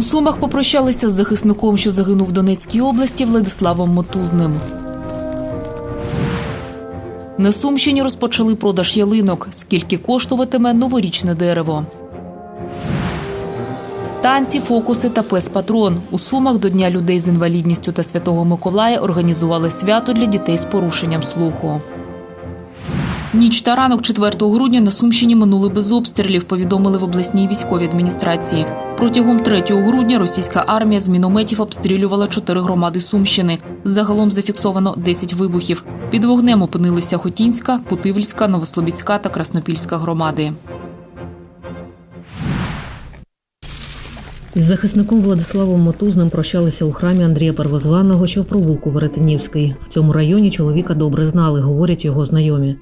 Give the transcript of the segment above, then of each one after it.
У Сумах попрощалися з захисником, що загинув в Донецькій області Владиславом Мотузним. На Сумщині розпочали продаж ялинок. Скільки коштуватиме новорічне дерево. Танці, фокуси та пес-патрон. У Сумах до Дня людей з інвалідністю та Святого Миколая організували свято для дітей з порушенням слуху. Ніч та ранок 4 грудня на Сумщині минули без обстрілів, повідомили в обласній військовій адміністрації. Протягом 3 грудня російська армія з мінометів обстрілювала чотири громади Сумщини. Загалом зафіксовано 10 вибухів. Під вогнем опинилися Хотінська, Путивльська, Новослобідська та Краснопільська громади. Із захисником Владиславом Мотузним прощалися у храмі Андрія Первозваного, що в провулку Веретенівський. В цьому районі чоловіка добре знали, говорять його знайомі.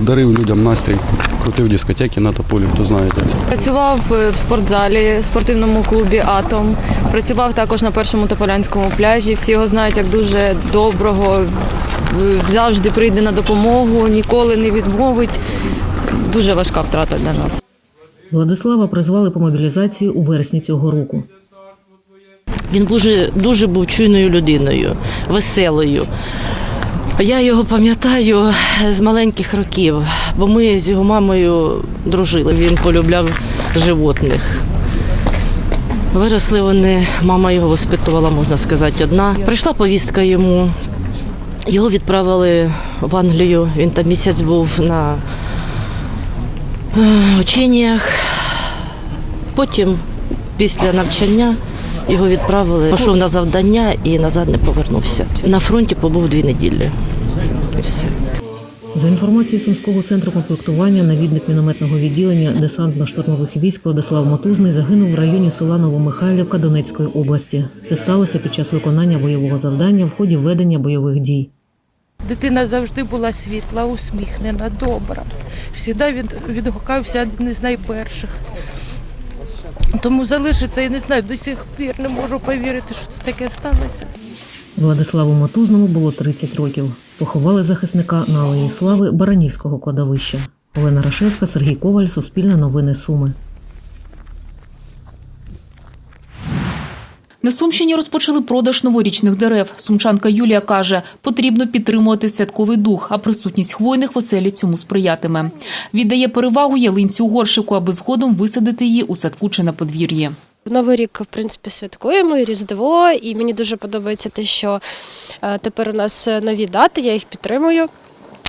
Дарив людям настрій, крутив дискотеки на тополі, хто знає де це. Працював е, в спортзалі, спортивному клубі Атом. Працював також на першому тополянському пляжі. Всі його знають як дуже доброго, е, завжди прийде на допомогу, ніколи не відмовить. Дуже важка втрата для нас. Владислава призвали по мобілізації у вересні цього року. Він дуже, дуже був чуйною людиною, веселою. Я його пам'ятаю з маленьких років, бо ми з його мамою дружили. Він полюбляв животних. Виросли вони, мама його воспитувала, можна сказати, одна. Прийшла повістка йому. Його відправили в Англію. Він там місяць був на е, ученнях. Потім, після навчання, його відправили. Пішов на завдання і назад не повернувся. На фронті побув дві неділі. І все. За інформацією Сумського центру комплектування, навідник мінометного відділення десантно-штурмових військ Владислав Мотузний загинув в районі села Новомихайлівка Донецької області. Це сталося під час виконання бойового завдання в ході ведення бойових дій. Дитина завжди була світла, усміхнена, добра. Всіда він відгукався один з найперших. Тому залишиться, я не знаю, до сих пір не можу повірити, що це таке сталося. Владиславу Матузному було 30 років. Поховали захисника на Алеї Слави Баранівського кладовища. Олена Рашевська, Сергій Коваль, Суспільне новини Суми. На Сумщині розпочали продаж новорічних дерев. Сумчанка Юлія каже, потрібно підтримувати святковий дух, а присутність хвойних в оселі цьому сприятиме. Віддає перевагу ялинці у горшику, аби згодом висадити її у садку чи на подвір'ї. Новий рік, в принципі, святкуємо і Різдво, і мені дуже подобається те, що е, тепер у нас нові дати, я їх підтримую.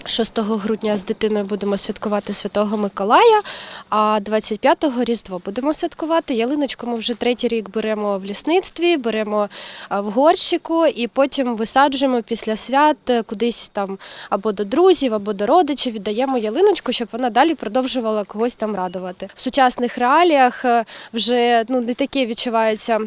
6 грудня з дитиною будемо святкувати Святого Миколая, а 25-го Різдво будемо святкувати. Ялиночку ми вже третій рік беремо в лісництві, беремо е, в горщику і потім висаджуємо після свят е, кудись там або до друзів, або до родичів. Віддаємо ялиночку, щоб вона далі продовжувала когось там радувати. В сучасних реаліях е, вже ну не таке відчувається.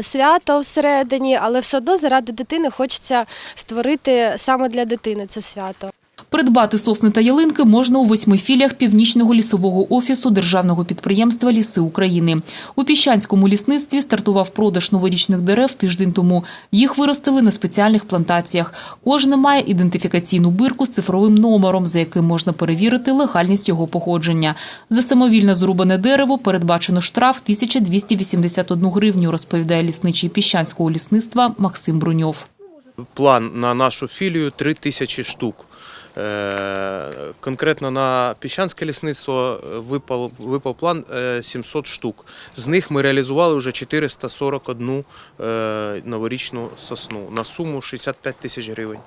Свято всередині, але все одно заради дитини хочеться створити саме для дитини це свято. Придбати сосни та ялинки можна у восьми філіях північного лісового офісу державного підприємства Ліси України. У піщанському лісництві стартував продаж новорічних дерев тиждень тому. Їх виростили на спеціальних плантаціях. Кожне має ідентифікаційну бирку з цифровим номером, за яким можна перевірити легальність його походження. За самовільно зрубане дерево передбачено штраф 1281 гривню, розповідає лісничий піщанського лісництва Максим Бруньов. план на нашу філію 3 тисячі штук. Е, Конкретно на піщанське лісництво випав, випав план е, 700 штук. З них ми реалізували вже 441 е, новорічну сосну на суму 65 тисяч гривень.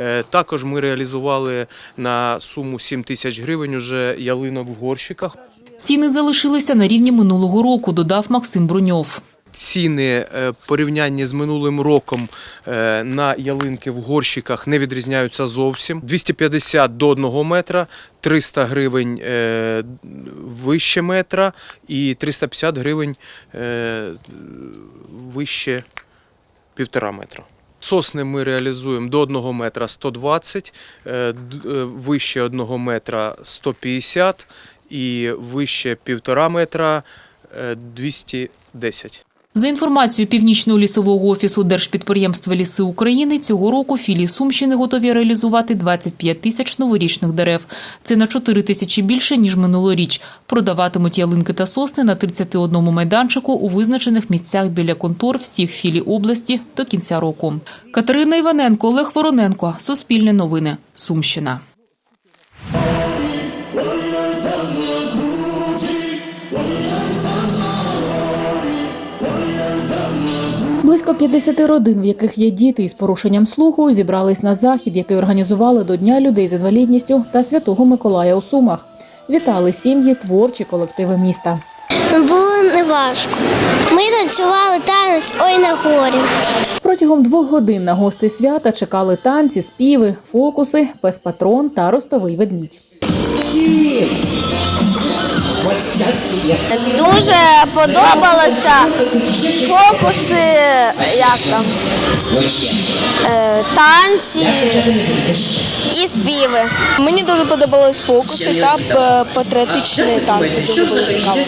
Е, Також ми реалізували на суму 7 тисяч гривень уже ялинок в горщиках. Ціни залишилися на рівні минулого року, додав Максим Бруньов. Ціни е, порівнянні з минулим роком е, на ялинки в горщиках не відрізняються зовсім. 250 до 1 метра, 300 гривень е, вище метра і 350 гривень вище півтора метра. Сосни ми реалізуємо до 1 метра 120, е, д- е, вище 1 метра 150 і вище півтора метра е, 210. За інформацією Північного лісового офісу Держпідприємства Ліси України, цього року філії Сумщини готові реалізувати 25 тисяч новорічних дерев. Це на 4 тисячі більше, ніж минулоріч. Продаватимуть ялинки та сосни на 31 майданчику у визначених місцях біля контор всіх філій області до кінця року. Катерина Іваненко, Олег Вороненко. Суспільне новини. Сумщина. Близько 50 родин, в яких є діти із порушенням слуху, зібрались на захід, який організували до Дня людей з інвалідністю та Святого Миколая у Сумах. Вітали сім'ї, творчі колективи міста. Було неважко. Ми танцювали танець ой на горі. Протягом двох годин на гостей свята чекали танці, співи, фокуси, пес-патрон та ростовий ведмідь. Дуже подобалося фокуси, як там, е, танці і співи. Мені дуже подобались фокуси та е, патріотичні танці. Дуже було цікаво.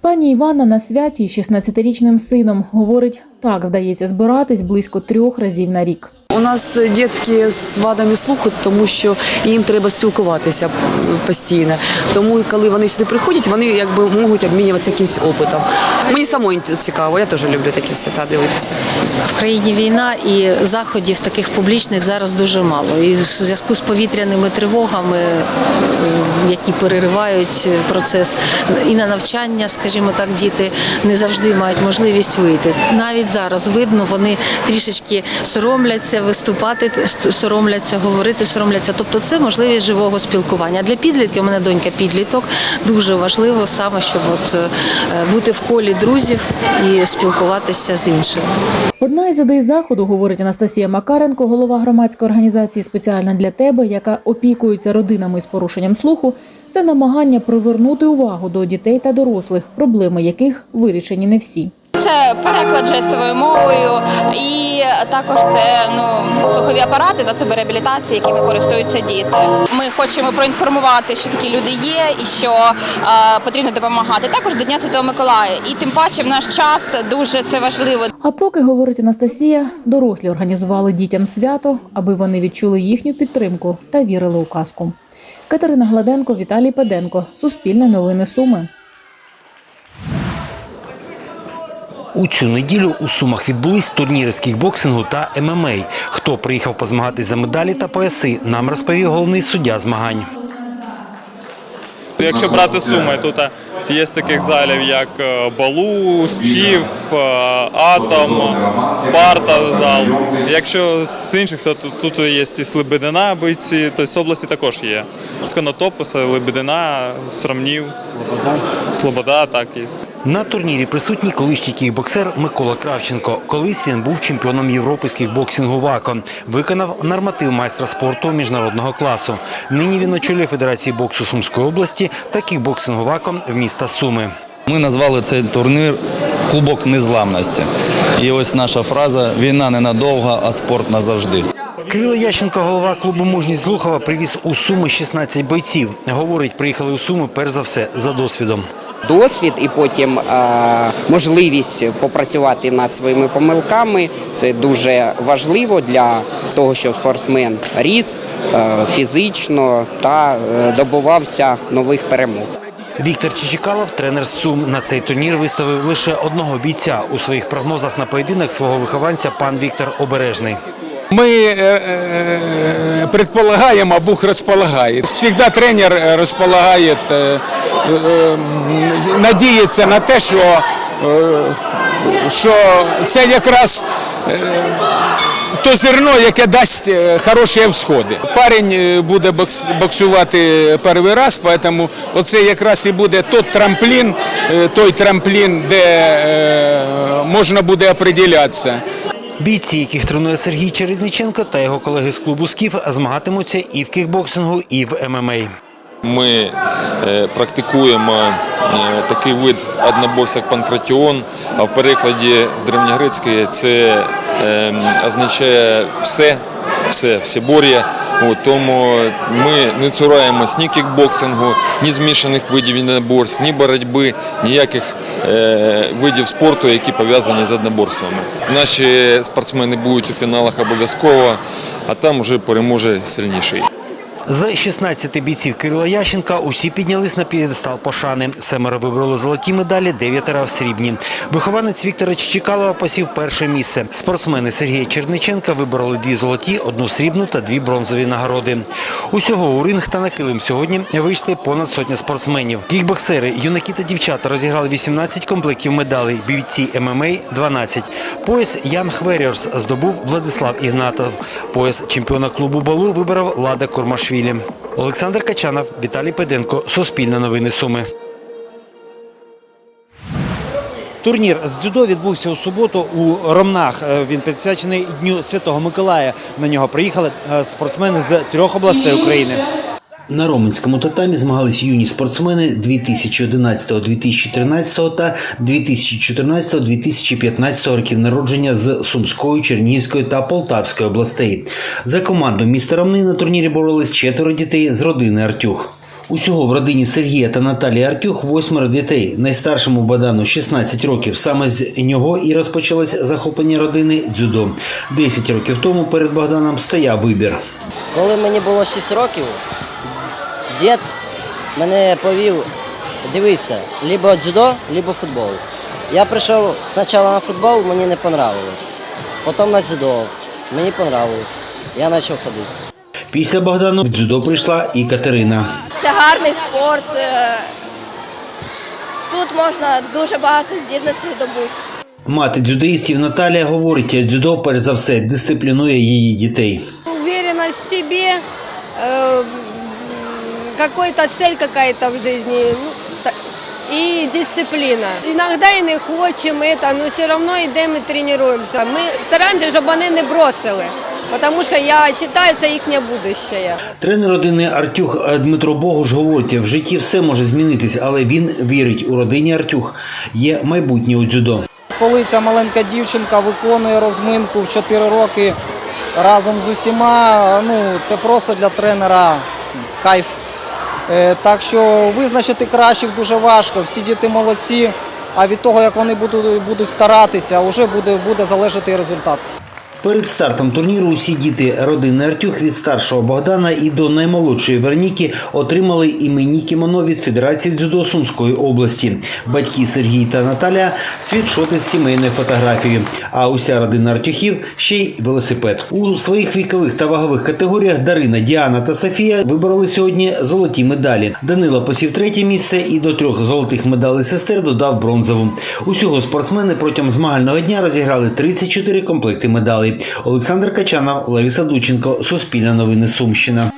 Пані Іванна на святі 16-річним сином говорить, так вдається збиратись близько трьох разів на рік. У нас дітки з вадами слуху, тому що їм треба спілкуватися постійно. Тому коли вони сюди приходять, вони якби можуть обмінюватися якимось опитом. Мені самої цікаво, я теж люблю такі свята дивитися. В країні війна і заходів таких публічних зараз дуже мало. І в зв'язку з повітряними тривогами, е, які переривають процес і на навчання, скажімо так, діти не завжди мають можливість вийти. Навіть зараз видно, вони трішечки соромляться виступати, соромляться говорити, соромляться. Тобто, це можливість живого спілкування. Для підлітків у мене донька підліток. Дуже важливо саме, щоб от е, бути в колі друзів і спілкуватися з іншими. Одна із ідей заходу, говорить Анастасія Макаренко, голова громадської організації спеціально для тебе, яка опікується родинами з порушенням слуху, це намагання привернути увагу до дітей та дорослих, проблеми яких вирішені не всі. Це переклад жестовою мовою, і також це ну слухові апарати, засоби реабілітації, якими користуються діти. Ми хочемо проінформувати, що такі люди є, і що е, потрібно допомагати. Також до Дня Святого Миколая. І тим паче в наш час дуже це важливо. А поки говорить Анастасія, дорослі організували дітям свято, аби вони відчули їхню підтримку та вірили у казку. Катерина Гладенко, Віталій Педенко, Суспільне новини Суми. У цю неділю у Сумах відбулись турніри з кікбоксингу та ММА. Хто приїхав позмагатись за медалі та пояси, нам розповів головний суддя змагань. Якщо брати суми, тут є таких залів, як е, Балу, Скіф, е, Атом, Спарта зал. Якщо з інших, то тут- є і Слободина бойці, тобто з області також є. З Конотопуса, Лебедина, Срамнів, Слобода, так є. На турнірі присутній колишній кікбоксер Микола Кравченко. Колись він був чемпіоном Європи з кікбоксингу ВАКО. Виконав норматив майстра спорту міжнародного класу. Нині він очолює Федерації боксу Сумської області та кікбоксингу ВАКО в міста Суми. Ми назвали цей турнір Кубок незламності. І ось наша фраза Війна ненадовго, а спорт назавжди. Кирило Ященко, голова клубу Мужність Злухова, привіз у Суми 16 бойців. Говорить, приїхали у Суми перш за все за досвідом досвід і потім е, можливість попрацювати над своїми помилками. Це дуже важливо для того, щоб спортсмен ріс е, фізично та е, добувався нових перемог. Віктор Чичикалов, тренер з Сум, на цей турнір виставив лише одного бійця у своїх прогнозах на поєдинок свого вихованця пан Віктор Обережний. Мы э, э, предполагаем, а Бог располагает. Всегда тренер э, располагает, э, э, м, надіється на те, що, е, що це якраз е, то зерно, яке дасть е, хороші всходи. Парень е, буде бокс- боксувати перший раз, тому оце якраз і буде той трамплін, е, той трамплін, де е, можна буде определятися. Бійці, яких тренує Сергій Чередниченко та його колеги з клубу Скіф, змагатимуться і в кікбоксингу, і в ММА. Ми е, практикуємо е, такий вид одноборця як панкратіон, а в перекладі з древньогрецької це е, означає все все, всебор'я. Тому ми не цураємось ні кікбоксингу, ні змішаних видів єдиноборств, ні боротьби, ніяких видів спорту, які пов'язані з одноборствами. Наші спортсмени будуть у фіналах обов'язково, а там вже переможе сильніший. З 16 бійців Кирила Ященка усі піднялись на п'єдестал пошани. Семеро вибрали золоті медалі, дев'ятеро в срібні. Вихованець Віктора Чичикалова посів перше місце. Спортсмени Сергія Черниченка вибороли дві золоті, одну срібну та дві бронзові нагороди. Усього у ринг та на килим сьогодні вийшли понад сотня спортсменів. Кікбоксери, юнаки та дівчата розіграли 18 комплектів медалей, бійці ММА – 12. Пояс Ян Хверіорс здобув Владислав Ігнатов. Пояс чемпіона клубу Балу вибрав Лада Курмашвілі. Олександр Качанов, Віталій Педенко, Суспільне новини Суми. Турнір з дзюдо відбувся у суботу у Ромнах. Е, Він присвячений Дню Святого Миколая. На нього приїхали е, спортсмени з трьох областей України. На Роменському татамі змагались юні спортсмени 2011, 2013 та 2014, 2015 років народження з Сумської, Чернігівської та Полтавської областей. За команду міста Ромни на турнірі боролись четверо дітей з родини Артюх. Усього в родині Сергія та Наталії Артюх восьмеро дітей. Найстаршому Бадану 16 років. Саме з нього і розпочалось захоплення родини дзюдо. 10 років тому перед Богданом стояв вибір. Коли мені було 6 років, дід мене повів дивитися, либо дзюдо, либо футбол. Я прийшов спочатку на футбол, мені не понравилось. Потім на дзюдо. Мені понравилось. Я почав ходити. Після Богдану в дзюдо прийшла і Катерина. Це гарний спорт. е, Тут можна дуже багато здібностей добути. Мати дзюдоїстів Наталія говорить, дзюдо перш за все дисциплінує її дітей. уверенность в себе, э, какой-то цель какая-то в жизни ну, и дисциплина. Иногда і не хочемо это, но все равно йдемо і тренуємося. Ми стараємося, щоб вони не бросили, тому що я вважаю, це їхнє будущее. Тренер родини Артюх Дмитро Богуш говорить, в житті все може змінитись, але він вірить у родині Артюх. Є майбутнє у дзюдо. Коли ця маленька дівчинка виконує розминку в 4 роки разом з усіма, ну це просто для тренера кайф. Е, Так що визначити кращих дуже важко. Всі діти молодці, а від того, як вони будуть, старатися, вже буде, буде залежати результат. Перед стартом турніру усі діти родини Артюх від старшого Богдана і до наймолодшої Верніки отримали іменні кімоно від Федерації дзюдо Сумської області. Батьки Сергій та Наталя світшоти з сімейною фотографією. А уся родина Артюхів ще й велосипед. У своїх вікових та вагових категоріях Дарина, Діана та Софія вибрали сьогодні золоті медалі. Данила посів третє місце і до трьох золотих медалей сестер додав бронзову. Усього спортсмени протягом змагального дня розіграли 34 комплекти медалей. Олександр Качанов, Лариса Дученко, Суспільне новини Сумщина.